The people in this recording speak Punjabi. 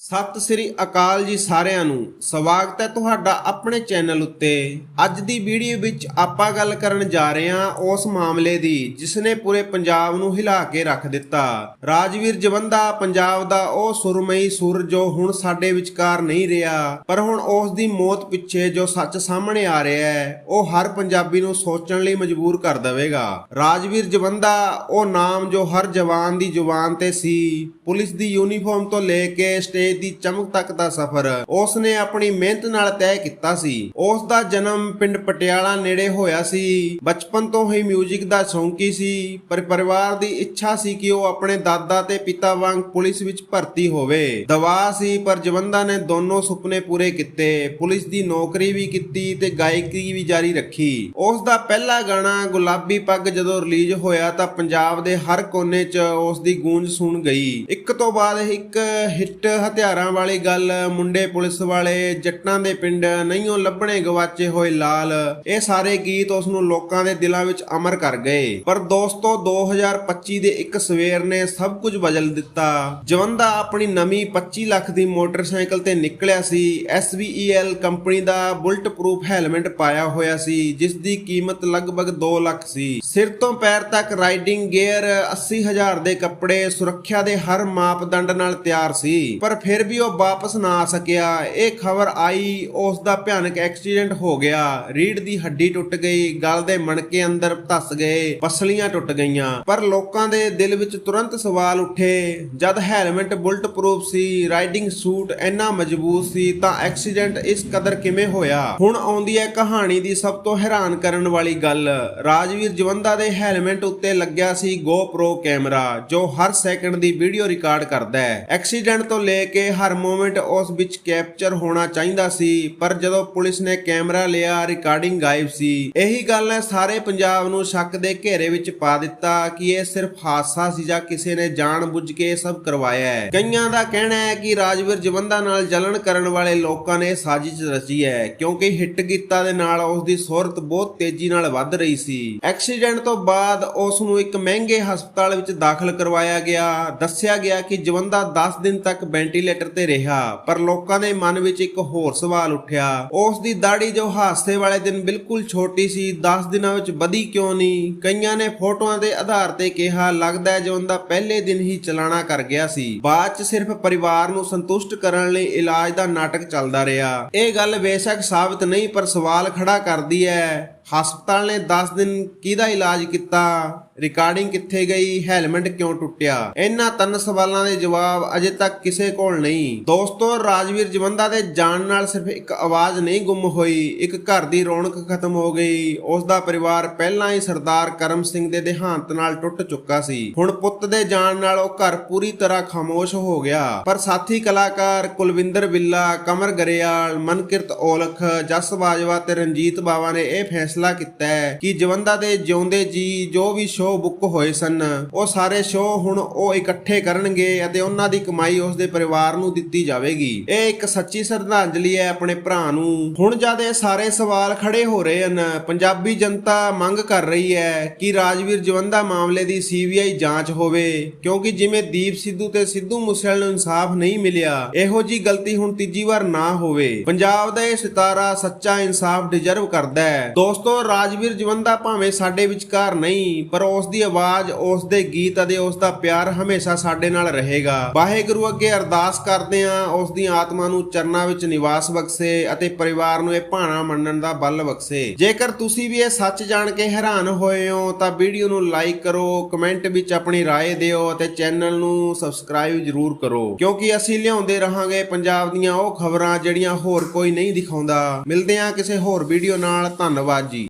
ਸਤਿ ਸ੍ਰੀ ਅਕਾਲ ਜੀ ਸਾਰਿਆਂ ਨੂੰ। ਸਵਾਗਤ ਹੈ ਤੁਹਾਡਾ ਆਪਣੇ ਚੈਨਲ ਉੱਤੇ। ਅੱਜ ਦੀ ਵੀਡੀਓ ਵਿੱਚ ਆਪਾਂ ਗੱਲ ਕਰਨ ਜਾ ਰਹੇ ਹਾਂ ਉਸ ਮਾਮਲੇ ਦੀ ਜਿਸ ਨੇ ਪੂਰੇ ਪੰਜਾਬ ਨੂੰ ਹਿਲਾ ਕੇ ਰੱਖ ਦਿੱਤਾ। ਰਾਜਵੀਰ ਜਵੰਦਾ, ਪੰਜਾਬ ਦਾ ਉਹ ਸੁਰਮਈ ਸੁਰ ਜੋ ਹੁਣ ਸਾਡੇ ਵਿਚਕਾਰ ਨਹੀਂ ਰਿਹਾ, ਪਰ ਹੁਣ ਉਸ ਦੀ ਮੌਤ ਪਿੱਛੇ ਜੋ ਸੱਚ ਸਾਹਮਣੇ ਆ ਰਿਹਾ ਹੈ, ਉਹ ਹਰ ਪੰਜਾਬੀ ਨੂੰ ਸੋਚਣ ਲਈ ਮਜਬੂਰ ਕਰ ਦੇਵੇਗਾ। ਰਾਜਵੀਰ ਜਵੰਦਾ, ਉਹ ਨਾਮ ਜੋ ਹਰ ਜਵਾਨ ਦੀ ਜ਼ੁਬਾਨ ਤੇ ਸੀ, ਪੁਲਿਸ ਦੀ ਯੂਨੀਫਾਰਮ ਤੋਂ ਲੈ ਕੇ ਸਟੇਜ ਦੀ ਚਮਕ ਤੱਕ ਦਾ ਸਫ਼ਰ। ਉਸ ਨੇ ਆਪਣੀ ਮਿਹਨਤ ਨਾਲ ਤੈਅ ਕੀਤਾ ਸੀ। ਉਸ ਦਾ ਜਨਮ ਪਿੰਡ ਪਟਿਆਲਾ ਨੇੜੇ ਹੋਇਆ ਸੀ। ਬਚਪਨ ਤੋਂ ਹੀ 뮤직 ਦਾ ਸ਼ੌਂਕੀ ਸੀ, ਪਰ ਪਰਿਵਾਰ ਦੀ ਇੱਛਾ ਸੀ ਕਿ ਉਹ ਆਪਣੇ ਦਾਦਾ ਤੇ ਪਿਤਾ ਵਾਂਗ ਪੁਲਿਸ ਵਿੱਚ ਭਰਤੀ ਹੋਵੇ। ਦਵਾ ਸੀ, ਪਰ ਜਵੰਦਾ ਨੇ ਦੋਨੋਂ ਸੁਪਨੇ ਪੂਰੇ ਕੀਤੇ। ਪੁਲਿਸ ਦੀ ਨੌਕਰੀ ਵੀ ਕੀਤੀ ਤੇ ਗਾਇਕੀ ਵੀ ਜਾਰੀ ਰੱਖੀ। ਉਸ ਦਾ ਪਹਿਲਾ ਗਾਣਾ, ਗੁਲਾਬੀ ਪੱਗ ਜਦੋਂ ਰਿਲੀਜ਼ ਹੋਇਆ ਤਾਂ ਪੰਜਾਬ ਦੇ ਹਰ ਕੋਨੇ 'ਚ ਉਸ ਦੀ ਗੂੰਜ ਸੁਣ ਗਈ। ਇੱਕ ਤੋਂ ਬਾਅਦ ਇੱਕ ਹਿੱਟ ਹਥਿਆਰਾਂ ਵਾਲੀ ਗੱਲ, ਮੁੰਡੇ ਪੁਲਿਸ ਵਾਲੇ ਜੱਟਾਂ ਦੇ ਪਿੰਡ ਨਹੀਂਓ ਲੱਭਣੇ ਗਵਾਚੇ ਹੋਏ ਲਾਲ। ਇਹ ਸਾਰੇ ਗੀਤ ਉਸ ਨੂੰ ਲੋਕਾਂ ਦੇ ਦਿਲਾਂ ਵਿੱਚ ਅਮਰ ਕਰ ਗਏ। ਪਰ ਦੋਸਤੋ 2025 ਦੇ ਇੱਕ ਸਵੇਰ ਨੇ ਸਭ ਕੁਝ ਬਦਲ ਦਿੱਤਾ। ਜਵੰਦਾ ਆਪਣੀ ਨਵੀਂ 25 ਲੱਖ ਦੀ ਮੋਟਰਸਾਈਕਲ ਤੇ ਨਿਕਲਿਆ ਸੀ। SVEL ਕੰਪਨੀ ਦਾ ਬੁਲਟ ਪ੍ਰੂਫ ਹੈਲਮਟ ਪਾਇਆ ਹੋਇਆ ਸੀ, ਜਿਸ ਦੀ ਕੀਮਤ ਲਗਭਗ 2 ਲੱਖ ਸੀ। ਸਿਰ ਤੋਂ ਪੈਰ ਤੱਕ ਰਾਈਡਿੰਗ ਗੇਅਰ 80000 ਦੇ ਕੱਪੜੇ, ਸੁਰੱਖਿਆ ਦੇ ਹਰ ਮਾਪਦੰਡ ਨਾਲ ਤਿਆਰ ਸੀ। ਪਰ ਫਿਰ ਵੀ ਉਹ ਵਾਪਸ ਨਾ ਆ ਸਕਿਆ। ਇਹ ਖਬਰ ਆਈ, ਉਸ ਦਾ ਭਿਆਨਕ ਐਕਸੀਡੈਂਟ ਹੋ ਗਿਆ। ਰੀੜ ਦੀ ਹੱਡੀ ਟੁੱਟ ਗਈ, ਗਲ ਦੇ ਮਣਕੇ ਅੰਦਰ ਧੱਸ ਗਏ, ਪਸਲੀਆਂ ਟੁੱਟ ਗਈਆਂ। ਪਰ ਲੋਕਾਂ ਦੇ ਦਿਲ ਵਿੱਚ ਤੁਰੰਤ ਸਵਾਲ ਉੱਠੇ। ਜਦ ਹੈਲਮਟ ਬੁਲਟ ਪ੍ਰੂਫ ਸੀ, ਰਾਈਡਿੰਗ ਸੂਟ ਇੰਨਾ ਮਜ਼ਬੂਤ ਸੀ, ਤਾਂ ਐਕਸੀਡੈਂਟ ਇਸ ਕਦਰ ਕਿਵੇਂ ਹੋਇਆ? ਹੁਣ ਆਉਂਦੀ ਹੈ ਕਹਾਣੀ ਦੀ ਸਭ ਤੋਂ ਹੈਰਾਨ ਕਰਨ ਵਾਲੀ ਗੱਲ। ਰਾਜਵੀਰ ਜਵੰਦਾ ਦੇ ਹੈਲਮਟ ਉੱਤੇ ਲੱਗਿਆ ਸੀ GoPro ਕੈਮਰਾ, ਜੋ ਹਰ ਸੈਕਿੰਡ ਦੀ ਵੀਡੀਓ ਰਿਕਾਰਡ ਕਰਦਾ ਹੈ। ਐਕਸੀਡੈਂਟ ਤੋਂ ਲੈ ਕੇ ਹਰ ਮੂਮੈਂਟ ਉਸ ਵਿੱਚ ਕੈਪਚਰ ਹੋਣਾ ਚਾਹੀਦਾ ਸੀ, ਪਰ ਜਦੋਂ ਪੁਲਿਸ ਨੇ ਕੈਮਰਾ ਲਿਆ ਰਿਕਾਰਡਿੰਗ ਗਾਇਬ ਸੀ। ਇਹੀ ਗੱਲ ਨੇ ਸਾਰੇ ਪੰਜਾਬ ਨੂੰ ਸ਼ੱਕ ਦੇ ਘੇਰੇ ਵਿੱਚ ਪਾ ਦਿੱਤਾ ਕਿ ਇਹ ਸਿਰਫ ਹਾਦਸਾ ਸੀ ਜਾਂ ਕਿਸੇ ਨੇ ਜਾਣਬੁੱਝ ਕੇ ਇਹ ਸਭ ਕਰਵਾਇਆ ਹੈ। ਕਈਆਂ ਦਾ ਕਹਿਣਾ ਹੈ ਕਿ ਰਾਜਵੀਰ ਜਵੰਦਾ ਨਾਲ ਜਲਣ ਕਰਨ ਵਾਲੇ ਲੋਕਾਂ ਨੇ ਸਾਜ਼ਿਸ਼ ਰਚੀ ਹੈ, ਕਿਉਂਕਿ ਹਿੱਟ ਗੀਤਾਂ ਦੇ ਨਾਲ ਉਸ ਦੀ ਸੁਰਤ ਬਹੁਤ ਤੇਜ਼ੀ ਨਾਲ ਵੱਧ ਰਹੀ ਸੀ। ਐਕਸੀਡੈਂਟ ਤੋਂ ਬਾਅਦ ਉਸ ਨੂੰ ਇੱਕ ਮਹਿੰਗੇ ਹਸਪਤਾਲ ਵਿੱਚ ਦਾਖਲ ਕਰਵਾਇਆ ਗਿਆ। ਦੱਸਿਆ ਗਿਆ ਕਿ ਜਵੰਦਾ 10 ਦਿਨ ਤੱਕ ਵੈਂਟੀਲੇਟਰ ਤੇ ਰਿਹਾ, ਪਰ ਲੋਕਾਂ ਦੇ ਮਨ ਵਿੱਚ ਇੱਕ ਹੋਰ ਸਵਾਲ ਉੱਠਿਆ। ਉਸ ਦੀ ਦਾੜੀ ਜੋ ਹਾਦਸੇ ਵਾਲੇ ਦਿਨ ਬਿਲਕੁਲ ਛੋਟੀ ਸੀ 10 ਦਿਨਾਂ ਵਿੱਚ ਵਧੀ ਕਿਉਂ ਨਹੀਂ? ਕਈਆਂ ਨੇ ਫੋਟੋਆਂ ਦੇ ਆਧਾਰ ਤੇ ਕਿਹਾ, ਲੱਗਦਾ ਹੈ ਜਵੰਦਾ ਪਹਿਲੇ ਦਿਨ ਹੀ ਚਲਾਣਾ ਕਰ ਗਿਆ ਸੀ। ਬਾਅਦ ਚ ਸਿਰਫ ਪਰਿਵਾਰ ਨੂੰ ਸੰਤੁਸ਼ਟ ਕਰਨ ਲਈ ਇਲਾਜ ਦਾ ਨਾਟਕ ਚੱਲਦਾ ਰਿਹਾ। ਇਹ ਗੱਲ ਬੇਸ਼ੱਕ ਸਾਬਤ ਨਹੀਂ, ਪਰ ਸਵਾਲ ਖੜਾ ਕਰਦੀ ਹੈ, ਹਸਪਤਾਲ ਨੇ 10 ਦਿਨ ਕਿਹਦਾ ਇਲਾਜ ਕੀਤਾ? ਰਿਕਾਰਡਿੰਗ ਕਿੱਥੇ ਗਈ? ਹੈਲਮਟ ਕਿਉਂ ਟੁੱਟਿਆ? ਇਹਨਾਂ ਤਿੰਨ ਸਵਾਲਾਂ ਦੇ ਜਵਾਬ ਅਜੇ ਤੱਕ ਕਿਸੇ ਕੋਲ ਨਹੀਂ। ਦੋਸਤੋ, ਰਾਜਵੀਰ ਜਵੰਦਾ ਦੇ ਜਾਣ ਨਾਲ ਸਿਰਫ ਇੱਕ ਆਵਾਜ਼ ਨਹੀਂ ਗੁੰਮ ਹੋਈ। ਇੱਕ ਘਰ ਦੀ ਰੌਣਕ ਖਤਮ ਹੋ ਗਈ। ਉਸ ਦਾ ਪਰਿਵਾਰ ਪਹਿਲਾਂ ਹੀ ਸਰਦਾਰ ਕਰਮ ਸਿੰਘ ਦੇ ਦੇਹਾਂਤ ਨਾਲ ਟੁੱਟ ਚੁੱਕਾ ਸੀ। ਹੁਣ ਪੁੱਤ ਦੇ ਜਾਣ ਨਾਲ ਉਹ ਘਰ ਪੂਰੀ ਤਰ੍ਹਾਂ ਖਾਮੋਸ਼ ਹੋ ਗਿਆ। ਪਰ ਸਾਥੀ ਕਲਾਕਾਰ ਕੁਲਵਿੰਦਰ ਬਿੱਲਾ, ਕਮਰ ਗਰੇਵਾਲ ਮਨਕਿਰਤ ਔਲਖ, ਜਸ ਬਾਜਵਾ ਤੇ ਰਣਜੀਤ ਬਾਵਾ ਨੇ ਇਹ ਫੈਸਲਾ ਕੀਤਾ ਕਿ ਜਵੰਦਾ ਦੇ ਜਿਉਂਦੇ ਜੀ ਜੋ ਵੀ ਸ਼ੋਅ ਬੁੱਕ ਹੋਏ ਸਨ। ਉਹ ਸਾਰੇ ਸ਼ੋਅ ਹੁਣ ਉਹ ਇਕੱਠੇ ਕਰਨਗੇ ਅਤੇ ਉਹਨਾਂ ਦੀ ਕਮਾਈ ਉਸ ਦੇ ਪਰਿਵਾਰ ਨੂੰ ਦਿੱਤੀ ਜਾਵੇਗੀ। ਇਹ ਇੱਕ ਸੱਚੀ ਸ਼ਰਧਾਂਜਲੀ ਹੈ ਆਪਣੇ ਭਰਾ ਨੂੰ। ਹੁਣ ਜਦ ਇਹ ਸਾਰੇ ਸਵਾਲ ਖੜੇ ਹੋ ਰਹੇ ਹਨ, ਪੰਜਾਬੀ ਜਨਤਾ ਮੰਗ ਕਰ ਰਹੀ ਹੈ ਕਿ ਰਾਜਵੀਰ ਜਵੰਦਾ ਮਾਮਲੇ ਦੀ ਸੀਬੀਆਈ ਜਾਂਚ ਹੋਵੇ, ਕਿਉਂਕਿ ਜਿਵੇਂ ਦੀਪ ਸਿੱਧੂ ਤੇ ਸਿੱਧੂ ਮੂਸੇਵਾਲ ਨੂੰ ਇਨਸਾਫ ਨਹੀਂ ਮਿਲਿਆ, ਇਹੋ ਜੀ ਗਲਤੀ ਹੁਣ ਤੀਜੀ ਵਾਰ ਨਾ ਹੋਵੇ। ਪੰਜਾਬ ਦਾ ਇਹ ਸਿਤਾਰਾ ਸੱਚਾ ਇਨਸਾਫ ਡਿਜ਼ਰਵ ਕਰਦਾ ਹੈ। ਦੋਸਤੋ, ਰਾਜਵੀਰ ਜਵੰਦਾ ਭਾਵੇਂ ਸਾਡੇ ਵਿਚਕਾਰ ਨਹੀਂ, ਪਰ ਉਸ ਦੀ ਆਵਾਜ਼ ਉਸ ਦੇ ਗੀਤ ਅਤੇ ਉਸ ਦਾ ਪਿਆਰ ਹਮੇਸ਼ਾ ਸਾਡੇ ਨਾਲ ਰਹੇਗਾ ਵਾਹਿਗੁਰੂ ਅੱਗੇ ਅਰਦਾਸ ਕਰਦੇ ਹਾਂ ਉਸ ਦੀ ਆਤਮਾ ਨੂੰ ਚਰਨਾਂ ਵਿੱਚ ਨਿਵਾਸ ਬਖਸ਼ੇ ਅਤੇ ਪਰਿਵਾਰ ਨੂੰ ਇਹ ਭਾਣਾ ਮੰਨਣ ਦਾ ਬਲ ਬਖਸ਼ੇ ਜੇਕਰ ਤੁਸੀਂ ਵੀ ਇਹ ਸੱਚ ਜਾਣ ਕੇ ਹੈਰਾਨ ਹੋਏ ਹੋ ਤਾਂ ਵੀਡੀਓ ਨੂੰ ਲਾਈਕ ਕਰੋ ਕਮੈਂਟ ਵਿੱਚ ਆਪਣੀ رائے ਦਿਓ ਅਤੇ ਚੈਨਲ ਨੂੰ ਸਬਸਕ੍ਰਾਈਬ ਜ਼ਰੂਰ ਕਰੋ ਕਿਉਂਕਿ ਅਸੀਂ ਲਿਆਉਂਦੇ ਰਹਾਂਗੇ ਪੰਜਾਬ ਦੀਆਂ ਉਹ ਖਬਰਾਂ ਜਿਹੜੀਆਂ ਹੋਰ ਕੋਈ ਨਹੀਂ ਦਿਖਾਉਂਦਾ ਮਿਲਦੇ ਹਾਂ ਕਿਸੇ ਹੋਰ ਵੀਡੀਓ ਨਾਲ ਧੰਨਵਾਦ ਜੀ